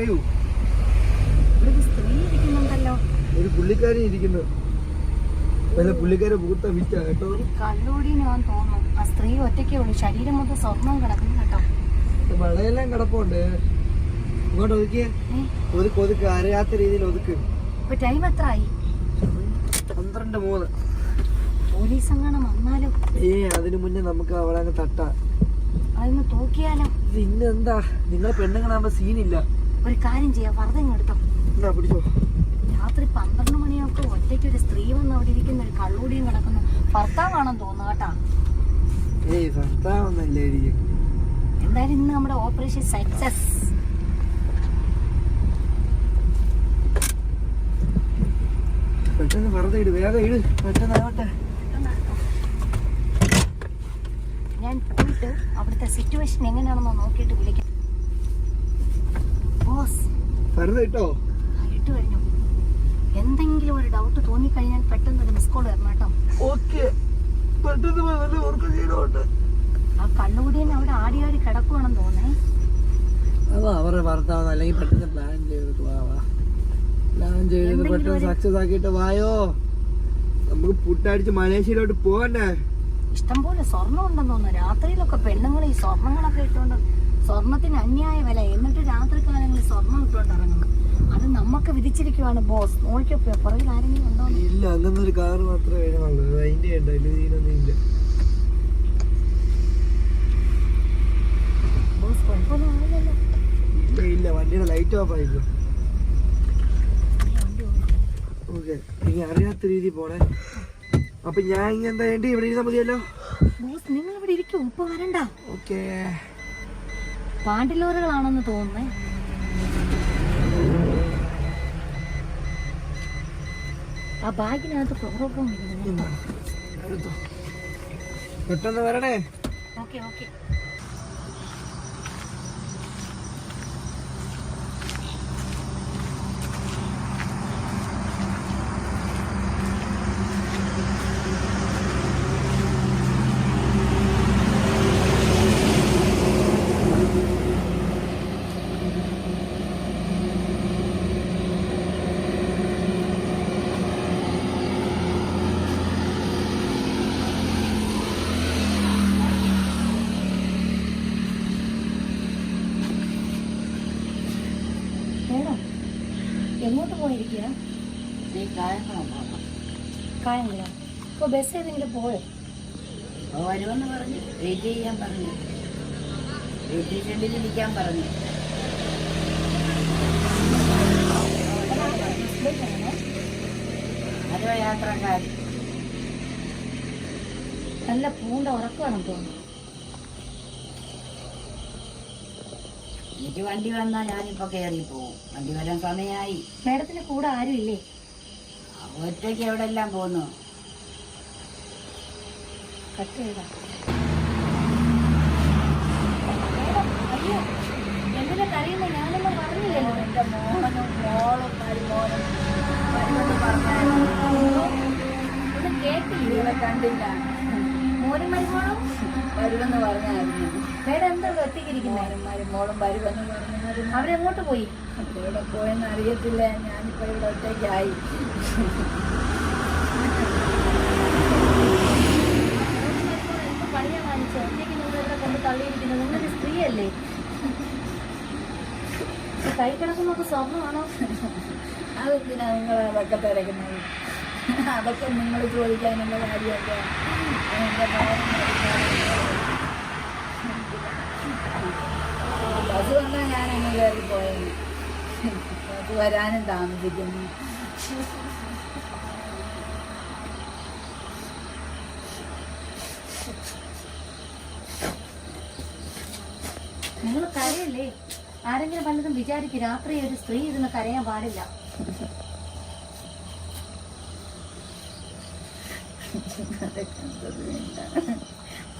പറയൂ. ഒരു സ്ത്രീ ഇരിക്കുന്നുണ്ടല്ലോ. ഒരു പുള്ളിക്കാരി ഇരിക്കുന്നു. വല്ല പുള്ളിക്കാരെ പൂത്ത വിറ്റ കേട്ടോ. ഒരു തോന്നുന്നു. ആ സ്ത്രീ ഒറ്റയ്ക്കേ ഉള്ളൂ. ശരീരം മൊത്തം സ്വർണം കിടക്കുന്നു കേട്ടോ. വളയെല്ലാം കിടപ്പുണ്ട്. ഇങ്ങോട്ട് ഒതുക്കിയേ. ഒതുക്ക് ഒതുക്ക്. അറിയാത്ത രീതിയിൽ ഒതുക്ക്. ഇപ്പൊ ടൈം എത്ര ആയി പന്ത്രണ്ട് മൂന്ന്. പോലീസ് അങ്ങനെ വന്നാലും? ഏ അതിനു മുന്നേ നമുക്ക് അങ്ങ് തട്ടാ. അതൊന്ന് തൂക്കിയാലോ പിന്നെന്താ നിങ്ങൾ പെണ്ണുങ്ങളാകുമ്പോ സീനില്ല ഒരു കാര്യം ചെയ്യാം. വെറുതെ എടുത്തോ. രാത്രി പന്ത്രണ്ട് മണിയൊക്കെ ഒറ്റയ്ക്ക് ഒരു സ്ത്രീ വന്ന് അവിടെ ഇരിക്കുന്ന ഒരു കള്ളൂടിയും കിടക്കുന്നു. ഭർത്താവാണെന്ന് തോന്നുന്നു കേട്ടാ. എന്തായാലും ഇന്ന് നമ്മുടെ ഓപ്പറേഷൻ സക്സസ്. പെട്ടെന്ന് വെറുതെ ഇട് വേഗം ഇട്. ഞാൻ പോയിട്ട് അവിടുത്തെ സിറ്റുവേഷൻ എങ്ങനെയാണെന്ന് നോക്കിയിട്ട് വിളിക്കാം ബോസ് വെറുതെ ഇട്ടോ ഇട്ട് കഴിഞ്ഞു എന്തെങ്കിലും ഒരു ഡൗട്ട് തോന്നിക്കഴിഞ്ഞാൽ പെട്ടെന്ന് ഒരു മിസ് കോൾ വരണം കേട്ടോ. ഓക്കെ. പെട്ടെന്ന് പോയി വല്ല ഉറക്കം ചെയ്തോട്ട് ആ കള്ളുകുടിയൻ അവിടെ ആടി ആടി കിടക്കുവാണെന്ന് തോന്നേ അതോ അവരുടെ ഭർത്താവ് അല്ലെങ്കിൽ പെട്ടെന്ന് പ്ലാൻ ചെയ്തിട്ട് വാ വാ. പ്ലാൻ ചെയ്തത് പെട്ടെന്ന് സക്സസ് ആക്കിയിട്ട് വായോ. നമുക്ക് പുട്ടടിച്ച് മലേഷ്യയിലോട്ട് പോകണ്ടേ. ഇഷ്ടംപോലെ സ്വർണം ഉണ്ടെന്ന് തോന്നുന്നു. രാത്രിയിലൊക്കെ പെണ്ണുങ്ങൾ ഈ സ്വർണങ്ങളൊക്കെ ഇട്ടുകൊണ്ട് സ്വർണത്തിന് അന്യായ വില എന്നിട്ട് രാത്രി കാലങ്ങളിൽ സ്വർണം ഇട്ടുകൊണ്ട് ഇറങ്ങുന്നു അത് നമുക്ക് വിധിച്ചിരിക്കുവാണ് ബോസ്. നോക്കിയപ്പോ പുറകിൽ ആരെങ്കിലും ഉണ്ടോ? ഇല്ല അങ്ങനെ ഒരു കാറ് മാത്രമേ അതിന്റെ ഇല്ല ബോസ് കുഴപ്പമൊന്നും ആവില്ലല്ലോ ഇല്ല ഇല്ല വണ്ടിയുടെ ലൈറ്റ് ഓഫ് ആയില്ലോ. ഓക്കെ ഇനി അറിയാത്ത രീതി പോണേ. അപ്പൊ ഞാൻ എന്താ വേണ്ടി ഇവിടെ ഇരുന്നാ മതിയല്ലോ. ബോസ് നിങ്ങൾ ഇവിടെ ഇരിക്കും ഉപ്പ് വരണ്ട. ഓക്കേ. പാണ്ടിലോറുകളാണെന്ന് തോന്നുന്നേ. ആ ബാഗിനകത്ത് ക്ലോറോഫോം പെട്ടെന്ന് വരണേ. Okay okay. എങ്ങോട്ട് പോയിരിക്കുക കായംകുളം ഇപ്പോൾ ബസ് ഏതെങ്കിലും പോയോ? വരുമെന്ന് പറഞ്ഞു. വെയിറ്റ് ചെയ്യാൻ പറഞ്ഞു. വെയിറ്റ് ഷെഡിൽ ഇരിക്കാൻ പറഞ്ഞു. അതോ യാത്രക്കാർ നല്ല പൂണ്ട ഉറക്കമാണെന്ന് തോന്നുന്നു. എനിക്ക് വണ്ടി വന്നാൽ ഞാനിപ്പോ കയറി പോവും. വണ്ടി വരാൻ സമയമായി മേഡത്തിന് കൂടെ ആരും ഇല്ലേ? ഒറ്റയ്ക്ക് പോന്നു? കട്ട് ചെയ്താ. എന്തിനാ കരയുന്നത് ഞാനൊന്നും പറഞ്ഞില്ലല്ലോ. മോനും മോളും മരുമോനും കേട്ടില്ല. കണ്ടില്ല. മോനും മരുമോളും? വരുമെന്ന് പറഞ്ഞായിരുന്നു. മേഡം എന്താ ഒറ്റയ്ക്കിരിക്കുന്നത് മരുമോളും വരുമെന്ന് പറഞ്ഞായിരുന്നു അവരെങ്ങോട്ട് പോയി? ഇവിടെ പോയെന്ന് അറിയത്തില്ല. ഞാനിപ്പോൾ ഇവിടെ ഒറ്റയ്ക്കായി. പണിയാ കാണിച്ചത് ഒറ്റയ്ക്ക് നിങ്ങൾ ഇവിടെ കൊണ്ട് തള്ളിയിരിക്കുന്നത് നിങ്ങളൊരു സ്ത്രീയല്ലേ കൈ കിടക്കുന്നൊക്കെ സ്വർണമാണോ അതൊക്കെ നിങ്ങൾ അതൊക്കെ തിരക്കുന്നത്? അതൊക്കെ നിങ്ങൾ ചോദിക്കാനുള്ള കാര്യമൊക്കെ എന്റെ മോനും മരുമോനും. ബസ് വന്നാൽ ഞാനങ്ങ് കയറി പോയത് അത് വരാനും താമസിക്കുന്നു. നിങ്ങൾ കരയല്ലേ? ആരെങ്കിലും പലതും വിചാരിക്കും രാത്രി ഒരു സ്ത്രീ ഇരുന്ന് കരയാൻ പാടില്ല.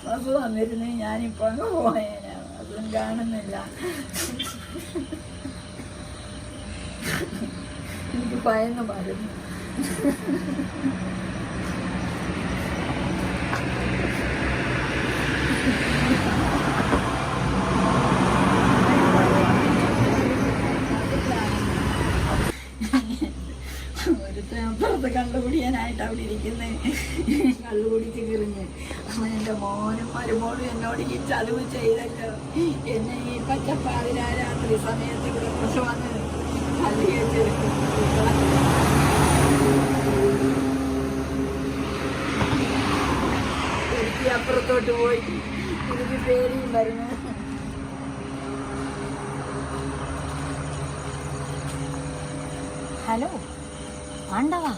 അതൊക്കെ വന്നിരുന്നേ ഞാനിപ്പോ അങ്ങ് പോയേനാ. കാണുന്നില്ല എനിക്ക് ഭയന്ന് മരുന്നു ഒരുത്തപ്പുറത്ത് അവിടെ ഇരിക്കുന്നത് കള്ളുപിടിച്ച് കിറിഞ്ഞ് എന്റെ മോനും മരുമോളും എന്നോട് ഈ ചതിവ് ചെയ്തല്ലോ. എന്നെ ഈ പച്ചപ്പാതിരാ രാത്രി സമയത്ത് ഇവിടെ കൊണ്ടുവന്ന് കള്ളി എനിക്ക് അപ്പുറത്തോട്ട് പോയി. എനിക്ക് പേടിയും വരുന്നു. ഹലോ ആണ്ടവാ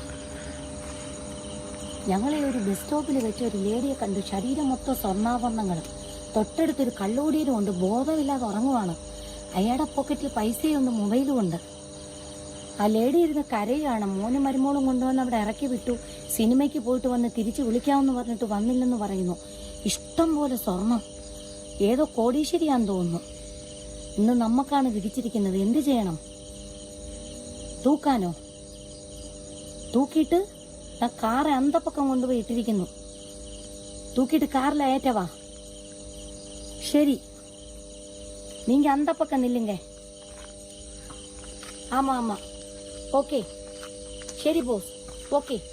ഞങ്ങളെ ഒരു ബസ് സ്റ്റോപ്പിൽ വെച്ച് ഒരു ലേഡിയെ കണ്ടു. ശരീരം മൊത്തം സ്വർണാഭരണങ്ങൾ തൊട്ടടുത്തൊരു കള്ളുകൂടിയിലും ഉണ്ട് ബോധമില്ലാതെ ഉറങ്ങുവാണ്. അയാളുടെ പോക്കറ്റിൽ പൈസയുണ്ട് മൊബൈലും ഉണ്ട് ആ ലേഡി ഇരുന്ന് കരയാണ്. മോനും മരുമോളും കൊണ്ടുവന്ന് അവിടെ ഇറക്കി വിട്ടു. സിനിമയ്ക്ക് പോയിട്ട് വന്ന് തിരിച്ചു വിളിക്കാമെന്ന് പറഞ്ഞിട്ട് വന്നില്ലെന്ന് പറയുന്നു. ഇഷ്ടം പോലെ സ്വർണം. ഏതോ കോടീശ്വരിയാന്ന് തോന്നുന്നു. ഇന്ന് നമുക്കാണ് വിധിച്ചിരിക്കുന്നത്. എന്ത് ചെയ്യണം? തൂക്കാനോ? തൂക്കിയിട്ട് ഞാൻ കാർ അന്തപ്പക്കം കൊണ്ടുപോയി ഇട്ടിരിക്കുന്നു. തൂക്കിയിട്ട് കാറിൽ ഏറ്റവാ ശരി. നീങ്ക അന്തപ്പക്കം നില്ലിങ്ങേ ആമാ ആമാ. ഓക്കെ. ശരി ബോസ്. ഓക്കെ.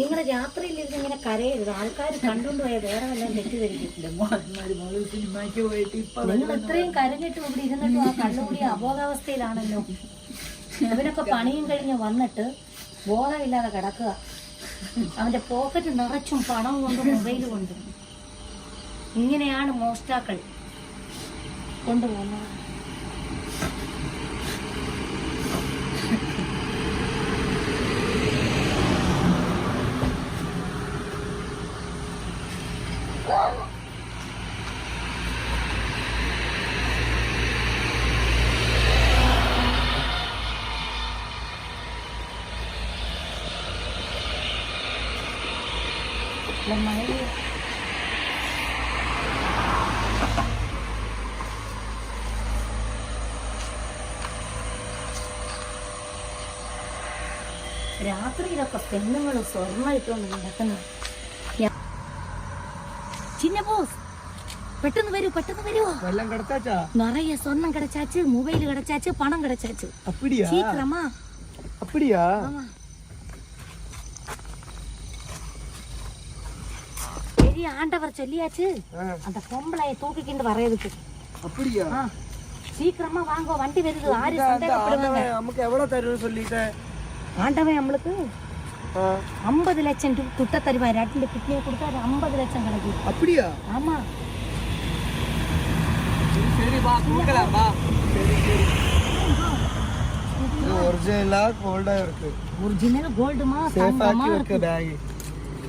നിങ്ങൾ രാത്രിയിലിരുന്ന് ഇങ്ങനെ കരയരുത്. ആൾക്കാർ കണ്ടുകൊണ്ട് പോയാൽ വേറെ വല്ലതും തെറ്റിദ്ധരിക്കും. മരുമോൾ സിനിമയ്ക്ക് പോയിട്ട് ഇപ്പൊ നിങ്ങൾ ഇത്രയും കരഞ്ഞിട്ട് ഇവിടെ ഇരുന്നിട്ടും ആ കണ്ണുകൂടി അബോധാവസ്ഥയിലാണല്ലോ. അവനൊക്കെ പണിയും കഴിഞ്ഞ് വന്നിട്ട് ബോധമില്ലാതെ കിടക്കുക. അവന്റെ പോക്കറ്റ് നിറച്ചും പണം കൊണ്ടും മൊബൈൽ കൊണ്ടും. ഇങ്ങനെയാണ് മോഷ്ടാക്കൾ കൊണ്ടുപോകുന്നത്. രാത്രിയിലൊക്കെ പെണ്ണുങ്ങൾ സ്വർണ്ണം ഇട്ടുകൊണ്ട് നടക്കുന്നു ഞാ- ചിന്ന ബോസ് പെട്ടെന്ന് വരൂ പെട്ടെന്ന് വരുവോ വെള്ളം കിടത്താച്ചാ നിറയെ സ്വർണം കിടച്ചാച്ച് മൊബൈൽ കിടച്ചാച്ച് പണം കിടച്ചാച്ച് അപ്പിടിയാ சீக்கிரமா அப்படியா ஆமா பெரிய ஆண்டவர் சொல்லியாச்சு ஆ, அந்த பொம்பளைய தூக்கிக்கிண்டு வர்றதுக்கு அப்படியா ஆ சீக்கிரமா வாங்க வண்டி வருது ஆறு இந்த- அந்த சந்தேகப்படுவாங்க ஆண்டவன் நமக்கு எவ்வளவு தருன்னு சொல்லிட்ட ஆண்டவன் நம்மளுக்கு ஐம்பது லட்சம் துட்ட தருவார் ரெண்டு கிட்னியை கொடுத்தா அது ஐம்பது லட்சம் கிடைக்கும். அப்படியா? ஆமா. சரிப்பா சரி சரி இது கோல்டா இருக்கு. ஒரிஜினல் கோல்டுமா சேஃபாக்கி இருக்கு.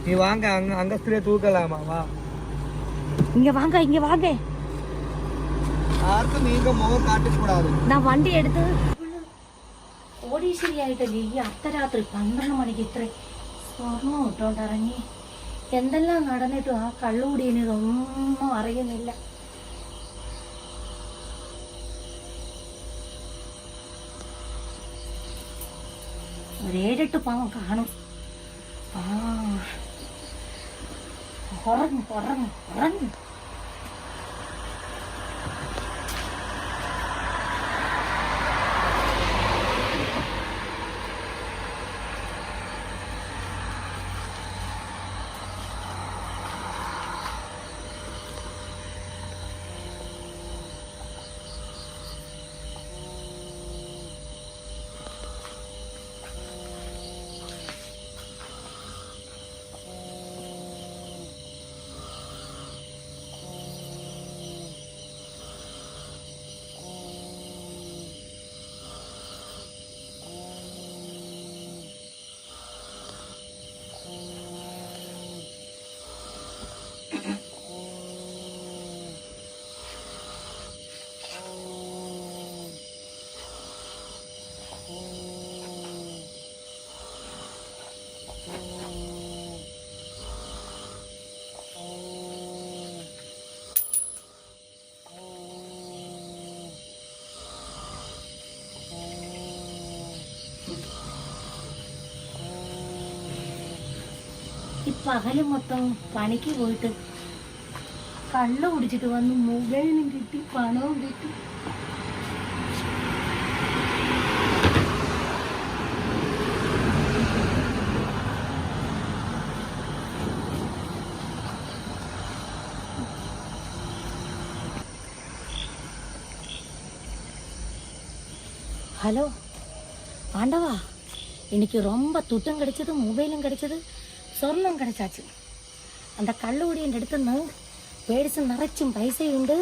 நீ வாங்க அங்க அங்கஸ்திலே தூக்கலாமா? வா. இங்க வாங்க இங்க வாங்க. யாருக்கும் நீங்க காட்டக்கூடாது. நான் வண்டி எடுத்து കോടീശ്വരി ആയിട്ടല്ലേ ഈ അർദ്ധരാത്രി പന്ത്രണ്ട് മണിക്ക് ഇത്ര സ്വർണം ഇട്ടോണ്ട് ഇറങ്ങി എന്തെല്ലാം നടന്നിട്ടും ആ കള്ളുകൂടിയന് ഇതൊന്നും അറിയുന്നില്ല. ഒരു ഏഴെട്ട് പാവം കാണും. ആ. ഉറങ്ങും ഉറങ്ങും ഉറങ്ങ്. പകല് മൊത്തം പണിക്ക് പോയിട്ട് കള്ള് കുടിച്ചിട്ട് വന്ന് മൊബൈലും കിട്ടി പണവും കിട്ടി ஹலோ ஆண்டவா இன்னைக்கு ரொம்ப துட்டம் கிடைச்சது மொபைலும் கிடைச்சது சொர்ணம் கிடைச்சாச்சு அந்த കള്ളുകൂടിയൻ്റെ അടുത്തുനിന്ന് പേഴ്സ് നിറച്ചും പൈസയുണ്ട്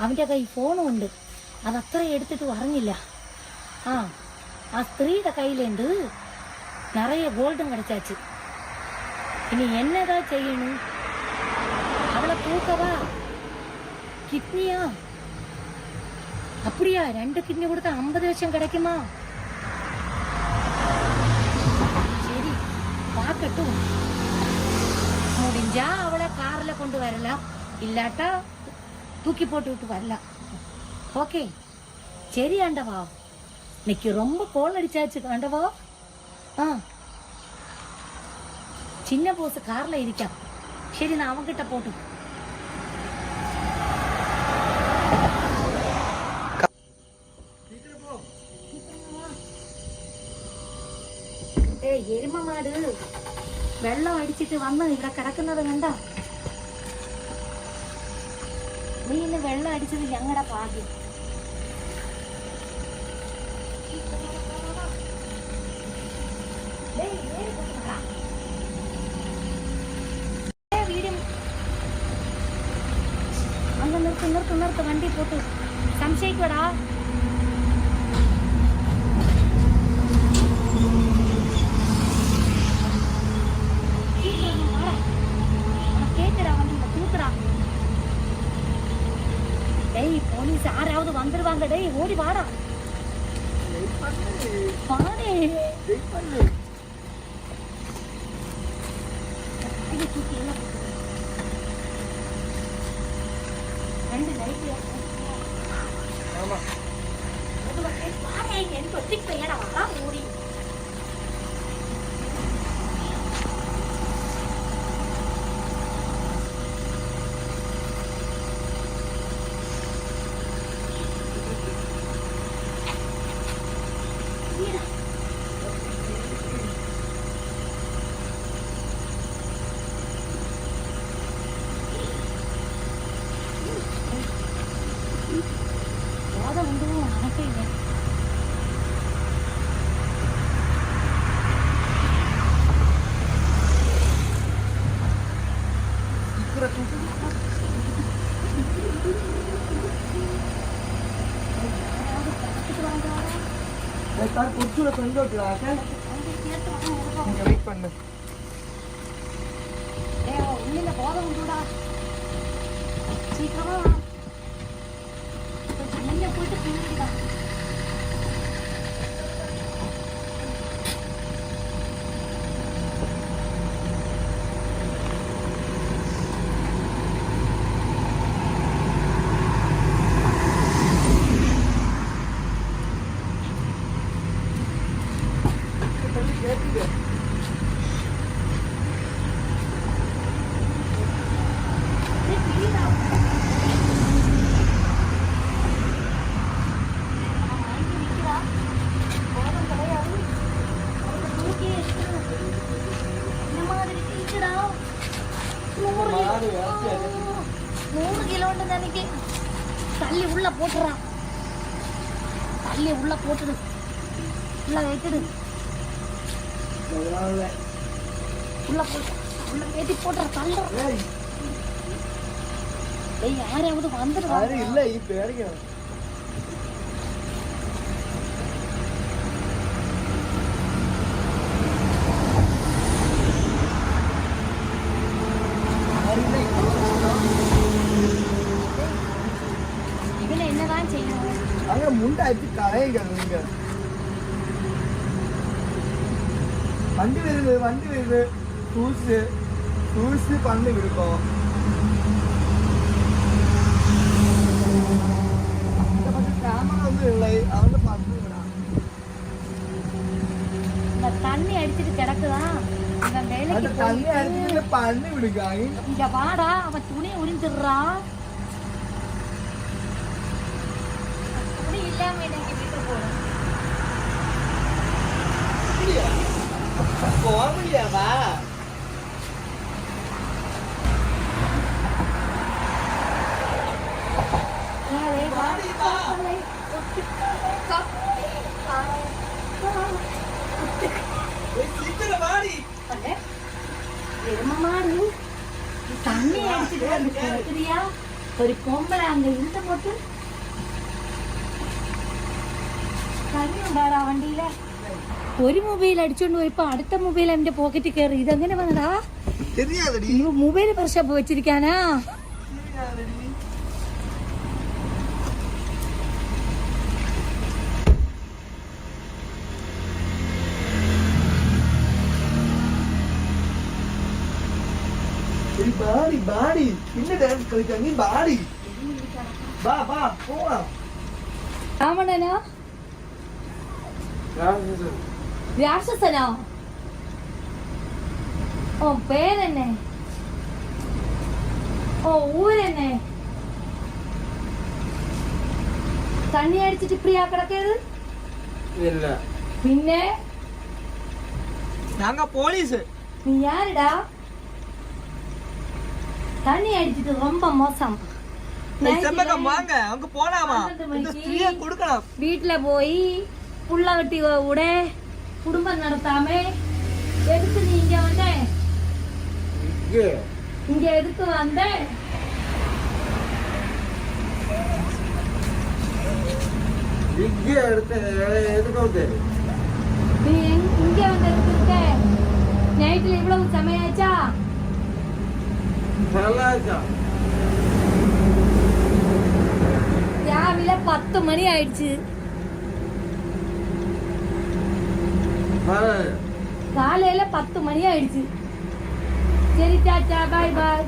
അവൻ്റെ കൈ ഫോണും ഉണ്ട് അതത്ര എടുത്തിട്ട് അറിഞ്ഞില്ല ആ ആ സ്ത്രീയുടെ കയ്യിലുണ്ട് നിറയെ ഗോൾഡും கிடைச்சாச்சு ഇനി എന്നതാ ചെയ്യണു അവളെ തൂക്കവാ കിഡ്നിയാ அப்படியா ரெண்டு கிட்னி கொடுத்தா ஐம்பது லட்சம் கிடைக்குமா பார்க்கட்டும் முடிஞ்சா அவளை கார்ல கொண்டு வரலாம் இல்லாட்டா தூக்கி போட்டு விட்டு வரலாம் ஓகே சரி ஆண்டவா இன்னைக்கு ரொம்ப கோல் அடிச்சாச்சு ஆண்டவா ஆ சின்ன போஸ் கார்ல இருக்கான் சரி நான் அவன்கிட்ட போட்டு എരുമമാട് വെള്ളം അടിച്ചിട്ട് വന്ന് ഇവിടെ കിടക്കുന്നത് കണ്ട? നീ ഇന്ന് വെള്ളം അടിച്ചത് ഞങ്ങളുടെ ഭാഗ്യം. അങ്ങ് നിർത്ത് നിർത്ത് നിർത്ത് വണ്ടി പോട്ട് സംശയിക്കടാ போல டேய் ஓடி வாடா. வாடே. ரெண்டு லைட் ஆமா. என்ன ஓடி. burada zaten. நூறு மாடு கிலோ வாசியா நூறு கிலோன்னு நினைக்க தள்ளி உள்ள போட்டுறான் தள்ளி உள்ள போட்டுடு உள்ள வைத்துடு அதனால உள்ள போட்டு உள்ள ஏத்தி போட்டுற தள்ள ஏய் ஏய் யாரையாவது வந்துடுவாங்க யாரும் இல்ல இப்ப இறங்க அங்க முண்டாச்சு கலையுங்க நீங்க வண்டி வருது வண்டி வருது சூசு சூசு பண்ணி பக்கம் கேமரா வந்து இல்லை. அவன் இந்த தண்ணி அடிச்சிட்டு கிடக்குதான் இவன் வேலை அது தண்ணி அடிச்சுட்டு பண்ணி விடுக்காங்க இங்க வாடா அவன் துணி உரிஞ்சிடுறா போகலையாவா தண்ணி அடிச்சுட்டு வந்து கொடுக்குறியா ஒரு பொம்பளை அங்க இருந்த போட்டு தண்ணி உண்டாரா வண்டியில? ഒരു മൊബൈൽ അടിച്ചുകൊണ്ട് പോയപ്പോ അടുത്ത മൊബൈൽ എന്റെ പോക്കറ്റിൽ കയറി ഇതെങ്ങനെ വന്നടാ മൊബൈൽ പ്രശ്നം വെച്ചിരിക്കാനാ? ബാടി ബാടി പിന്നെ ഡാൻസ് കളിക്കാൻ നീ ബാടി ബാ ബാ പോവാ. രാവണനാ? രാക്ഷസനോ ഓ പേരെന്നെ ഓ ഊരെന്നെ തണ്ണി അടിച്ചിട്ട് ഇപ്പടിയാ കിടക്കിയത് இல்ல പിന്നെ நாங்க போலீஸ் നീ யாருடா தண்ணி அடிச்சிட்டு ரொம்ப மோசம் செம்பகம் வாங்க அங்க போலாமா பன்னெண்டு இந்த மணிக்கு. ஸ்திரியை கொடுக்கலாம் வீட்டுல போய் புள்ள வெட்டி விட குடும்பம் நடத்தாம எதுக்கு நீ இங்க வந்த? இங்க. எதுக்கு வந்த? விக்கி எடுத்து எதுக்கு வந்து? நீ இங்க வந்து இருக்க? நைட்ல இவ்வளவு சமையாச்சா? நல்லாச்சா பத்து மணி ஆயிடுச்சு. காலையில பத்து மணி ஆயிடுச்சு. சரி சாச்சா பாய் பாய்.